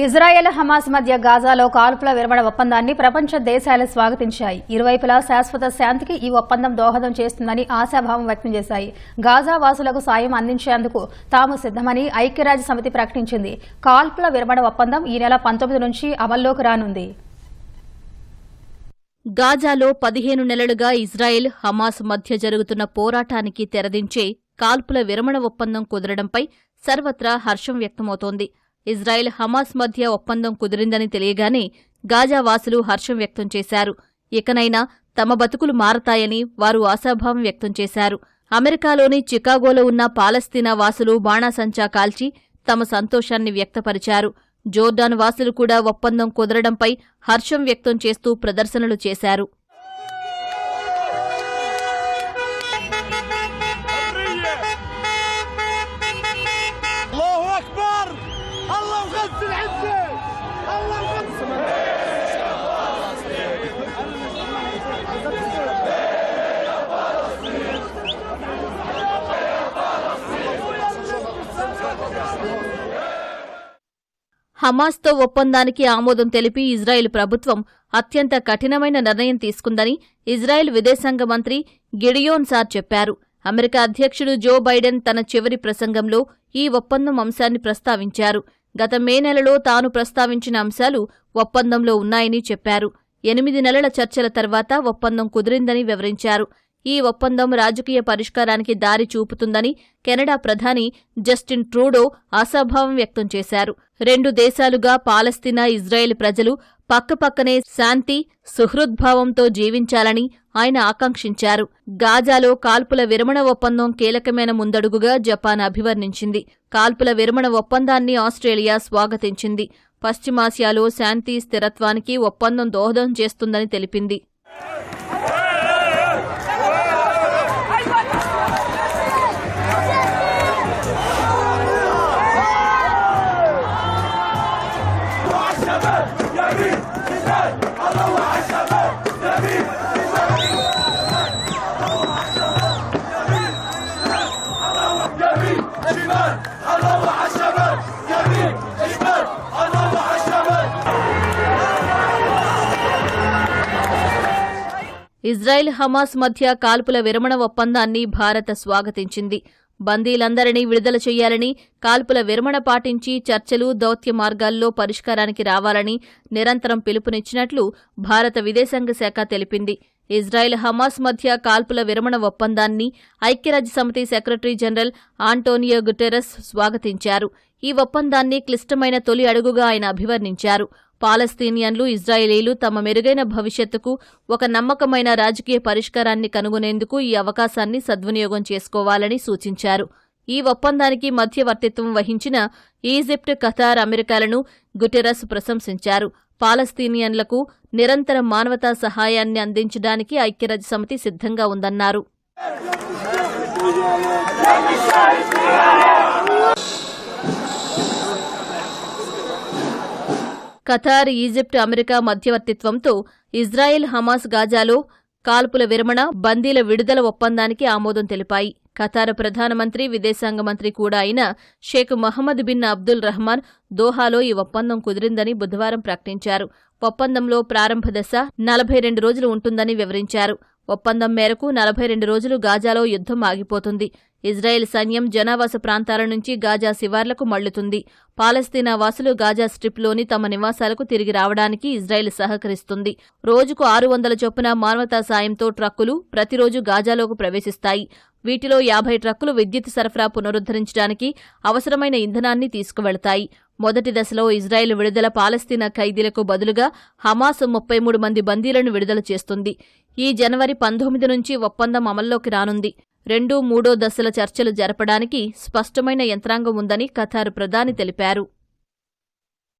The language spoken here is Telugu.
ఇజ్రాయెల్ హమాస్ మధ్య గాజాలో కాల్పుల విరమణ ఒప్పందాన్ని ప్రపంచ దేశాలు స్వాగతించాయి. ఇరువైపులా శాశ్వత శాంతికి ఈ ఒప్పందం దోహదం చేస్తుందని ఆశాభావం వ్యక్తం చేశాయి. గాజా వాసులకు సాయం అందించేందుకు తాము సిద్దమని ఐక్యరాజ్య సమితి ప్రకటించింది. కాల్పుల విరమణ ఒప్పందం ఈ నెల పంతొమ్మిది నుంచి అమల్లోకి రానుంది. గాజాలో పదిహేను నెలలుగా ఇజ్రాయెల్ హమాస్ మధ్య జరుగుతున్న పోరాటానికి తెరదించే కాల్పుల విరమణ ఒప్పందం కుదరడంపై సర్వత్రా హర్షం వ్యక్తమవుతోంది. ఇజ్రాయెల్ హమాస్ మధ్య ఒప్పందం కుదిరిందని తెలియగానే గాజా వాసులు హర్షం వ్యక్తం చేశారు. ఇకనైనా తమ బతుకులు మారతాయని వారు ఆశాభావం వ్యక్తం చేశారు. అమెరికాలోని చికాగోలో ఉన్న పాలస్తీనా వాసులు బాణాసంచా కాల్చి తమ సంతోషాన్ని వ్యక్తపరిచారు. జోర్డాన్ వాసులు కూడా ఒప్పందం కుదరడంపై హర్షం వ్యక్తం చేస్తూ ప్రదర్శనలు చేశారు. హమాస్తో హమాస్తో ఒప్పందానికి ఆమోదం తెలిపి ఇజ్రాయెల్ ప్రభుత్వం అత్యంత కఠినమైన నిర్ణయం తీసుకుందని ఇజ్రాయెల్ విదేశాంగ మంత్రి గిడియోన్ సార్ చెప్పారు. అమెరికా అధ్యక్షుడు జో బైడెన్ తన చివరి ప్రసంగంలో ఈ ఒప్పందం అంశాన్ని ప్రస్తావించారు. గత మే నెలలో తాను ప్రస్తావించిన అంశాలు ఒప్పందంలో ఉన్నాయని చెప్పారు. ఎనిమిది నెలల చర్చల తర్వాత ఒప్పందం కుదిరిందని వివరించారు. ఈ ఒప్పందం రాజకీయ పరిష్కారానికి దారి చూపుతుందని కెనడా ప్రధాని జస్టిన్ ట్రూడో ఆశాభావం వ్యక్తం చేశారు. రెండు దేశాలుగా పాలస్తీనా ఇజ్రాయెల్ ప్రజలు పక్కపక్కనే శాంతి సుహృద్భావంతో జీవించాలని ఆయన ఆకాంక్షించారు. గాజాలో కాల్పుల విరమణ ఒప్పందం కీలకమైన ముందడుగుగా జపాన్ అభివర్ణించింది. కాల్పుల విరమణ ఒప్పందాన్ని ఆస్ట్రేలియా స్వాగతించింది. పశ్చిమాసియాలో శాంతి స్థిరత్వానికి ఒప్పందం దోహదం చేస్తుందని తెలిపింది. ఇజ్రాయెల్ హమాస్ మధ్య కాల్పుల విరమణ ఒప్పందాన్ని భారత స్వాగతించింది. బందీలందరినీ విడుదల చేయాలని కాల్పుల విరమణ పాటించి చర్చలు దౌత్య మార్గాల్లో పరిష్కారానికి రావాలని నిరంతరం పిలుపునిచ్చినట్లు భారత విదేశాంగ శాఖ తెలిపింది. ఇజ్రాయెల్ హమాస్ మధ్య కాల్పుల విరమణ ఒప్పందాన్ని ఐక్యరాజ్యసమితి సెక్రటరీ జనరల్ ఆంటోనియో గుటెరస్ స్వాగతించారు. ఈ ఒప్పందాన్ని క్లిష్టమైన తొలి అడుగుగా ఆయన అభివర్ణించారు. పాలస్తీనియన్లు ఇజ్రాయేలీలు తమ మెరుగైన భవిష్యత్తుకు ఒక నమ్మకమైన రాజకీయ పరిష్కారాన్ని కనుగొనేందుకు ఈ అవకాశాన్ని సద్వినియోగం చేసుకోవాలని సూచించారు. ఈ ఒప్పందానికి మధ్యవర్తిత్వం వహించిన ఈజిప్ట్ ఖతార్ అమెరికాలను గుటెరస్ ప్రశంసించారు. పాలస్తీనియన్లకు నిరంతర మానవతా సహాయాన్ని అందించడానికి ఐక్యరాజ్య సమితి సిద్ధంగా ఉందన్నారు. ఖతార్ ఈజిప్ట్ అమెరికా మధ్యవర్తిత్వంతో ఇజ్రాయెల్ హమాస్ గాజాలో కాల్పుల విరమణ బందీల విడుదల ఒప్పందానికి ఆమోదం తెలిపాయి. ఖతార్ ప్రధానమంత్రి విదేశాంగ మంత్రి కూడా అయిన Sheikh Mohammed bin Abdul Rahman దోహాలో ఈ ఒప్పందం కుదిరిందని బుధవారం ప్రకటించారు. ఒప్పందంలో ప్రారంభ దశ నలభై రెండు రోజులు ఉంటుందని వివరించారు. ఒప్పందం మేరకు నలభై రెండు రోజులు గాజాలో యుద్ధం ఆగిపోతుంది. ఇజ్రాయెల్ సైన్యం జనావాస ప్రాంతాల నుంచి గాజా శివార్లకు మళ్ళుతుంది పాలస్తీనా వాసులు గాజా స్ట్రిప్లోని తమ నివాసాలకు తిరిగి రావడానికి ఇజ్రాయెల్ సహకరిస్తుంది. రోజుకు ఆరు వందల చొప్పున మానవతా సాయంతో ట్రక్కులు ప్రతిరోజు గాజాలోకి ప్రవేశిస్తాయి. వీటిలో యాభై ట్రక్కులు విద్యుత్ సరఫరా పునరుద్ధరించడానికి అవసరమైన ఇంధనాన్ని తీసుకువెళతాయి. మొదటి దశలో ఇజ్రాయెల్ విడుదల పాలస్తీనా ఖైదీలకు బదులుగా హమాస్ ముప్పై మూడు మంది బందీలను విడుదల చేస్తుంది. ఈ జనవరి పంతొమ్మిది నుంచి ఒప్పందం అమల్లోకి రానుంది. రెండు మూడో దశల చర్చలు జరపడానికి స్పష్టమైన యంత్రాంగం ఉందని ఖతారు ప్రధాని తెలిపారు.